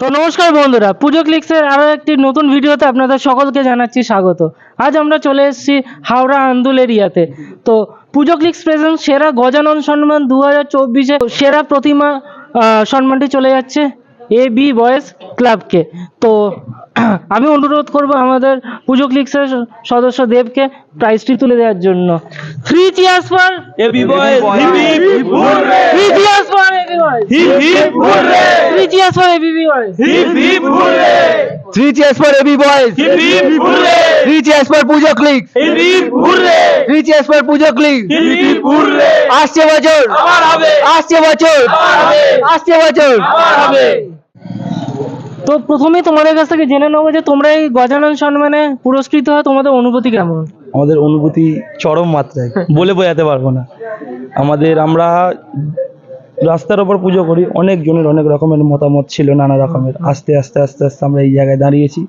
তো নমস্কার বন্ধুরা পুজো ক্লিক্সের আরও একটি নতুন ভিডিওতে আপনাদের সকলকে জানাচ্ছি স্বাগত আজ আমরা চলে এসেছি হাওড়া আন্দুল এরিয়াতে তো পুজো ক্লিক্স প্রেজেন্ট সেরা গজানন সম্মান দু হাজার চব্বিশে সেরা প্রতিমা আহ, সম্মানটি চলে যাচ্ছে এ বি বয়েজ ক্লাবকে তো আমি অনুরোধ করব আমাদের পুজো ক্লিক্সের সদস্য দেবকে প্রাইজটি তুলে দেওয়ার জন্য three cheers for AB boys three cheers for AB boys Three cheers for boys. Three cheers for Pujo Clicks. Three cheers for Pujo Clicks. আসছে বছর হবে আসছে বছর হবে আসছে বছর হবে তো প্রথমেই তোমাদের কাছ থেকে জেনে নেব যে তোমরা এই গজানন সম্মানে পুরস্কৃত হয় তোমাদের অনুভূতি কেমন? আমাদের অনুভূতি চরম মাত্রায়। বলে বোঝাতে পারব না। আমাদের আমরা রাস্তার ওপর পুজো করি। অনেক জনের অনেক রকমের মতামত ছিল নানা রকমের। আস্তে আস্তে আস্তে আস্তে আমরা এই জায়গায় দাঁড়িয়েছি।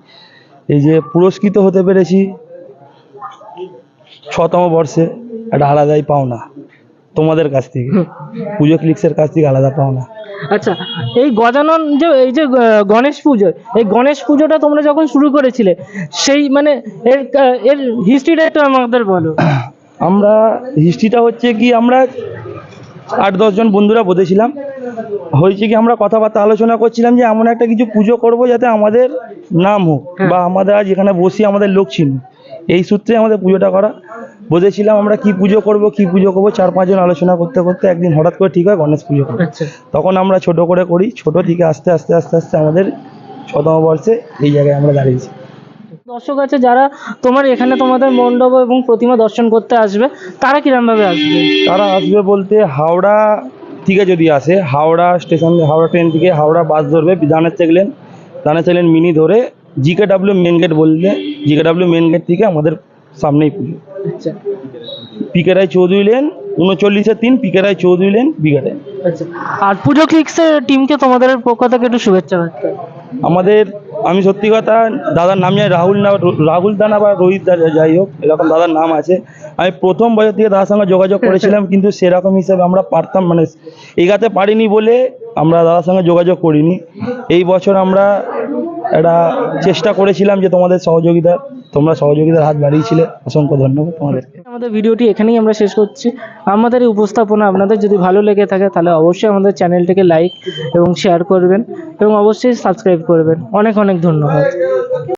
এই যে পুরস্কৃত হতে পেরেছি ছতম বর্ষে একটা আলাদাই পাওনা। তোমাদের কাছ থেকে। পুজো ক্লিক্সের কাছ থেকে আলাদা পাওনা। আচ্ছা এই গজানন যে এই যে গণেশ পুজো এই গণেশ পুজোটা তোমরা যখন শুরু করেছিলে সেই মানে এর এর হিস্ট্রিটা একটু আমাদের বলো। আমরা হিস্ট্রিটা হচ্ছে কি আমরা আট দশজন বন্ধুরা বসেছিলাম হয়েছে কি আমরা কথাবার্তা আলোচনা করছিলাম যে এমন একটা কিছু পুজো করব যাতে আমাদের নাম হোক। বা আমাদের আজ এখানে বসি আমাদের লোক ছিল এই সূত্রে আমাদের পুজোটা করা। বসেছিলাম আমরা কি পুজো করব কি পুজো করব চার পাঁচজন আলোচনা করতে করতে একদিন হঠাৎ করে ঠিক হয় গণেশ পুজো করব আচ্ছা। তখন আমরা ছোট করে করি ছোট থেকে আস্তে আস্তে আস্তে আস্তে আমাদের শতম বর্ষে এই জায়গায় আমরা দাঁড়িয়েছি। দর্শক আছে যারা তোমার এখানে তোমাদের মণ্ডপ এবং প্রতিমা দর্শন করতে আসবে তারা কিরম ভাবে আসবে? তারা আসবে বলতে হাওড়া থেকে যদি আসে হাওড়া স্টেশন হাওড়া ট্রেন থেকে হাওড়া বাস ধরবে দানের চেকলেন দানের চেকলেন মিনি ধরে জিকে ডাব্লিউ মেন গেট বললে জিকে ডাব্লিউ মেন গেট থেকে আমাদের সামনেই পুজো। আচ্ছা। পিকে রায় চৌধুরী লেন উনচল্লিশে তিন পিকে রায় চৌধুরী লেন বিঘাটে আচ্ছা। আর পুজো ক্লিক্সের টিমকে তোমাদের পক্ষ থেকে একটু শুভেচ্ছা আমাদের আমি সত্যি কথা দাদার নাম জানি রাহুল না রাহুল দানা বা রোহিত দা যাই হোক এরকম দাদার নাম আছে। আমি প্রথম বছর থেকে দাদার সঙ্গে যোগাযোগ করেছিলাম কিন্তু সেরকম হিসেবে আমরা পারতাম মানে এগাতে পারিনি বলে আমরা দাদার সঙ্গে যোগাযোগ করিনি। এই বছর আমরা একটা চেষ্টা করেছিলাম যে তোমাদের সহযোগিতা তোমরা সহযোগিতার হাত বাড়িয়েছিলে। অসংখ্য ধন্যবাদ তোমাদেরকে। আমাদের ভিডিওটি এখানেই আমরা শেষ করছি। আমাদের এই উপস্থাপনা আপনাদের যদি ভালো লেগে থাকে, তাহলে অবশ্যই আমাদের চ্যানেলটিকে লাইক এবং শেয়ার করবেন এবং অবশ্যই সাবস্ক্রাইব করবেন। অনেক অনেক ধন্যবাদ।